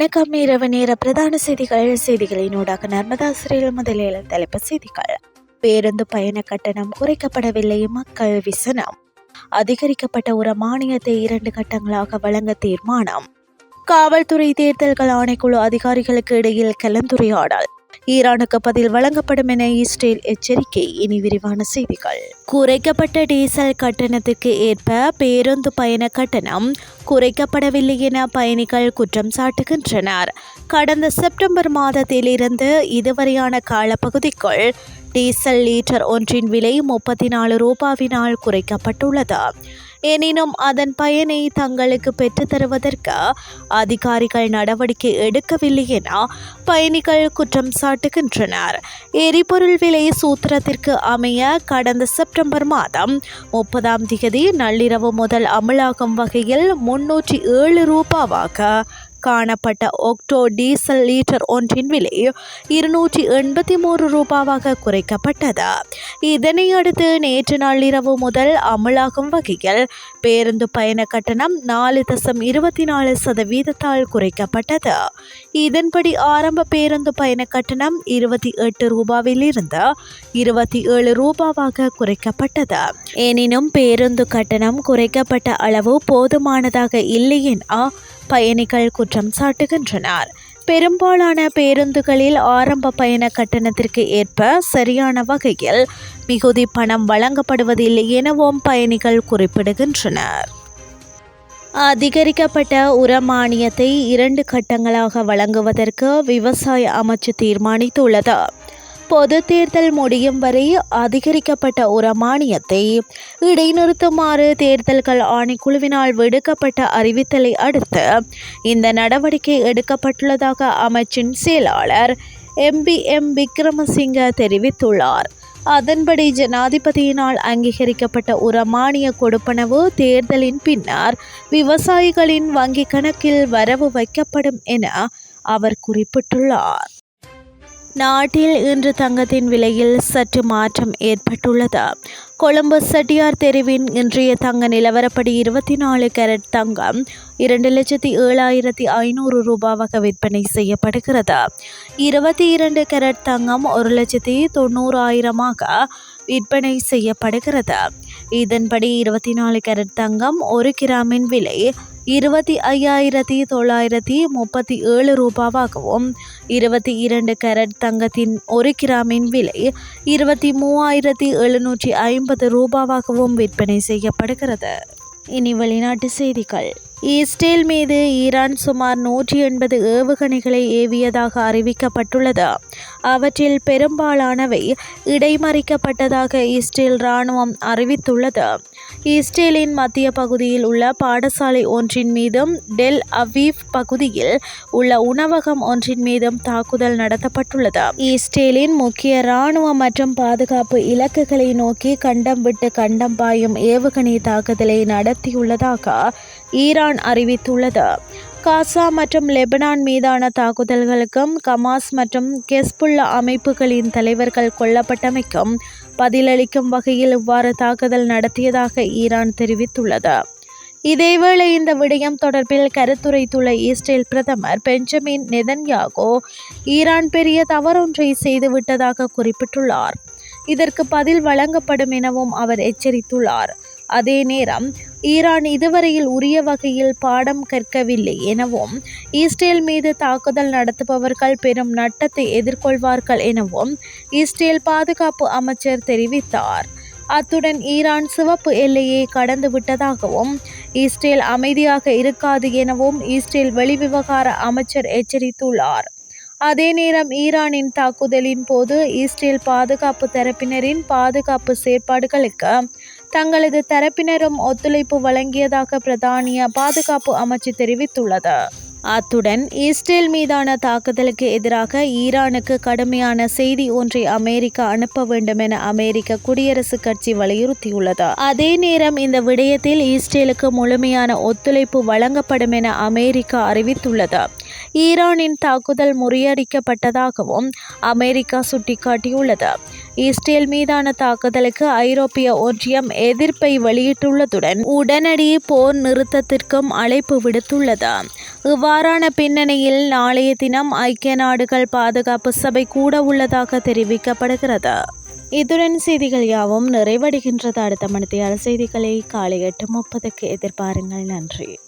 வணக்கம். இரவு நேர பிரதான செய்திகள். செய்திகளினூடாக நர்மதா சிறையில் முதலில் தலைப்பு செய்திகள். பேருந்து பயண கட்டணம் குறைக்கப்படவில்லை. மக்கள் விசனம். அதிகரிக்கப்பட்ட ஒரு மானியத்தை இரண்டு கட்டங்களாக வழங்க தீர்மானம். காவல்துறை தேர்தல்கள் ஆணைக்குழு அதிகாரிகளுக்கு இடையில் கலந்துரையாடல். ஈரானுக்கு பதில் வழங்கப்படும் என இஸ்ரேல் எச்சரிக்கை. இனி விரிவான செய்திகள். குறைக்கப்பட்ட டீசல் கட்டணத்துக்கு ஏற்ப பேருந்து பயண கட்டணம் குறைக்கப்படவில்லை என பயணிகள் குற்றம் சாட்டுகின்றனர். கடந்த செப்டம்பர் மாதத்திலிருந்து இதுவரையான காலப்பகுதிக்குள் டீசல் லீட்டர் ஒன்றின் விலை முப்பத்தி நாலு ரூபாவினால் குறைக்கப்பட்டுள்ளது. எனினும் அதன் பயனை தங்களுக்கு பெற்றுத்தருவதற்கு அதிகாரிகள் நடவடிக்கை எடுக்கவில்லை என பயணிகள் குற்றம் சாட்டுகின்றனர். எரிபொருள் விலை சூத்திரத்திற்கு அமைய கடந்த செப்டம்பர் மாதம் முப்பதாம் தேதி நள்ளிரவு முதல் அமலாகும் வகையில் முன்னூற்றி ஏழு ரூபாவாக காணப்பட்ட ஒக்டோ டீசல் லீட்டர் ஒன்றின் விலை இருநூற்றி எண்பத்தி மூன்று ரூபாவாக குறைக்கப்பட்டது. இதனை அடுத்து நேற்று நள்ளிரவு முதல் அமலாகும் வகையில் பேருந்து பயண கட்டணம் நாலு தசம் இருபத்தி நாலு சதவீதத்தால் குறைக்கப்பட்டது. இதன்படி ஆரம்ப பேருந்து பயண கட்டணம் இருபத்தி எட்டு ரூபாவிலிருந்து இருபத்தி ஏழு ரூபாவாக குறைக்கப்பட்டது. எனினும் பேருந்து கட்டணம் குறைக்கப்பட்ட அளவு போதுமானதாக இல்லை என பயணிகள் குற்றம் சாட்டுகின்றனர். பெரும்பாலான பேருந்துகளில் ஆரம்ப பயண கட்டணத்திற்கு ஏற்ப சரியான வகையில் மிகுதி பணம் வழங்கப்படுவதில்லை எனவும் பயணிகள் குறிப்பிடுகின்றனர். அதிகரிக்கப்பட்ட உரமானியத்தை இரண்டு கட்டங்களாக வழங்குவதற்கு விவசாய அமைச்சு தீர்மானித்துள்ளது. பொது தேர்தல் முடியும் வரை அதிகரிக்கப்பட்ட ஒரு மானியத்தை இடைநிறுத்துமாறு தேர்தல்கள் ஆணைக்குழுவினால் விடுக்கப்பட்ட அறிவித்தலை அடுத்து இந்த நடவடிக்கை எடுக்கப்பட்டுள்ளதாக அமைச்சின் செயலாளர் எம்பி எம் விக்ரமசிங்க தெரிவித்துள்ளார். அதன்படி ஜனாதிபதியினால் அங்கீகரிக்கப்பட்ட ஒரு மானிய கொடுப்பனவு தேர்தலின் பின்னர் விவசாயிகளின் வங்கிக் கணக்கில் வரவு வைக்கப்படும் என அவர் குறிப்பிட்டுள்ளார். நாட்டில் இன்று தங்கத்தின் விலையில் சற்று மாற்றம் ஏற்பட்டுள்ளது. கொழும்பு செட்டியார் தெருவின் இன்றைய தங்க நிலவரப்படி இருபத்தி நாலு கேரட் தங்கம் இரண்டு லட்சத்தி ஏழாயிரத்தி ஐநூறு ரூபாவாக விற்பனை செய்யப்படுகிறது. இருபத்தி இரண்டு கேரட் தங்கம் ஒரு லட்சத்தி தொண்ணூறாயிரமாக விற்பனை செய்யப்படுகிறது. இதன்படி இருபத்தி நாலு கேரட் தங்கம் ஒரு கிராமின் விலை இருபத்தி ஐயாயிரத்தி தொள்ளாயிரத்தி முப்பத்தி ஏழு ரூபாவாகவும் இருபத்தி இரண்டு கேரட் தங்கத்தின் ஒரு கிராமின் விலை இருபத்தி மூவாயிரத்தி எழுநூற்றி ஐம்பது ரூபாவாகவும் விற்பனை செய்யப்படுகிறது. இனி வெளிநாட்டு செய்திகள். இஸ்ரேல் மீது ஈரான் சுமார் நூற்றி எண்பது ஏவுகணைகளை ஏவியதாக அறிவிக்கப்பட்டுள்ளது. அவற்றில் பெரும்பாலானவை இடைமறிக்கப்பட்டதாக இஸ்ரேல் இராணுவம் அறிவித்துள்ளது. இஸ்ரேலின் மத்திய பகுதியில் உள்ள பாடசாலை ஒன்றின் மீதும் டெல் அவீவ் பகுதியில் உள்ள உணவகம் ஒன்றின் மீதும் தாக்குதல் நடத்தப்பட்டுள்ளது. இஸ்ரேலின் முக்கிய இராணுவ மற்றும் பாதுகாப்பு இலக்குகளை நோக்கி கண்டம் விட்டு கண்டம் பாயும் ஏவுகணை தாக்குதலை நடத்தியுள்ளதாக ஈரான் அறிவித்துள்ளது. காசா மற்றும் லெபனான் மீதான தாக்குதல்களுக்கும் கமாஸ் மற்றும் கெஸ்புல்லா அமைப்புகளின் தலைவர்கள் கொல்லப்பட்டமைக்கும் பதிலளிக்கும் வகையில் இவ்வாறு தாக்குதல் நடத்தியதாக ஈரான் தெரிவித்துள்ளது. இதேவேளை இந்த விடயம் தொடர்பில் கருத்துரைத்துள்ள இஸ்ரேல் பிரதமர் பெஞ்சமின் நெதன்யாகோ ஈரான் பெரிய தவறொன்றை செய்துவிட்டதாக குறிப்பிட்டுள்ளார். இதற்கு பதில் வழங்கப்படும் எனவும் அவர் எச்சரித்துள்ளார். அதே நேரம் ஈரான் இதுவரையில் உரிய வகையில் பாடம் கற்கவில்லை எனவும் இஸ்ரேல் மீது தாக்குதல் நடத்துபவர்கள் பெரும் நட்டத்தை எதிர்கொள்வார்கள் எனவும் இஸ்ரேல் பாதுகாப்பு அமைச்சர் தெரிவித்தார். அத்துடன் ஈரான் சிவப்பு எல்லையை கடந்து விட்டதாகவும் இஸ்ரேல் அமைதியாக இருக்காது எனவும் இஸ்ரேல் வெளிவிவகார அமைச்சர் எச்சரித்துள்ளார். அதே நேரம் ஈரானின் தாக்குதலின் போது இஸ்ரேல் பாதுகாப்பு தரப்பினரின் பாதுகாப்பு செயற்பாடுகளுக்கு தங்களது தரப்பினரும் ஒத்துழைப்பு வழங்கியதாக பிரதானிய பாதுகாப்பு அமைச்சு தெரிவித்துள்ளது. அத்துடன் இஸ்ரேல் மீதான தாக்குதலுக்கு எதிராக ஈரானுக்கு கடுமையான செய்தி ஒன்றை அமெரிக்கா அனுப்ப வேண்டும் என அமெரிக்க குடியரசுக் கட்சி வலியுறுத்தியுள்ளது. அதே நேரம் இந்த விடயத்தில் இஸ்ரேலுக்கு முழுமையான ஒத்துழைப்பு வழங்கப்படும் என அமெரிக்கா அறிவித்துள்ளது. ஈரானின் தாக்குதல் முறியடிக்கப்பட்டதாகவும் அமெரிக்கா சுட்டிக்காட்டியுள்ளது. இஸ்ரேல் மீதான தாக்குதலுக்கு ஐரோப்பிய ஒன்றியம் எதிர்ப்பை வெளியிட்டுள்ளதுடன் உடனடி போர் நிறுத்தத்திற்கும் அழைப்பு விடுத்துள்ளது. இவ்வாறான பின்னணியில் நாளைய தினம் ஐக்கிய நாடுகள் பாதுகாப்பு சபை கூட உள்ளதாக தெரிவிக்கப்படுகிறது. இத்துடன் செய்திகள் யாவும் நிறைவடைகின்றது. அடுத்த மணித்தியால செய்திகளை காலை எட்டு முப்பதுக்கு எதிர்பாருங்கள். நன்றி.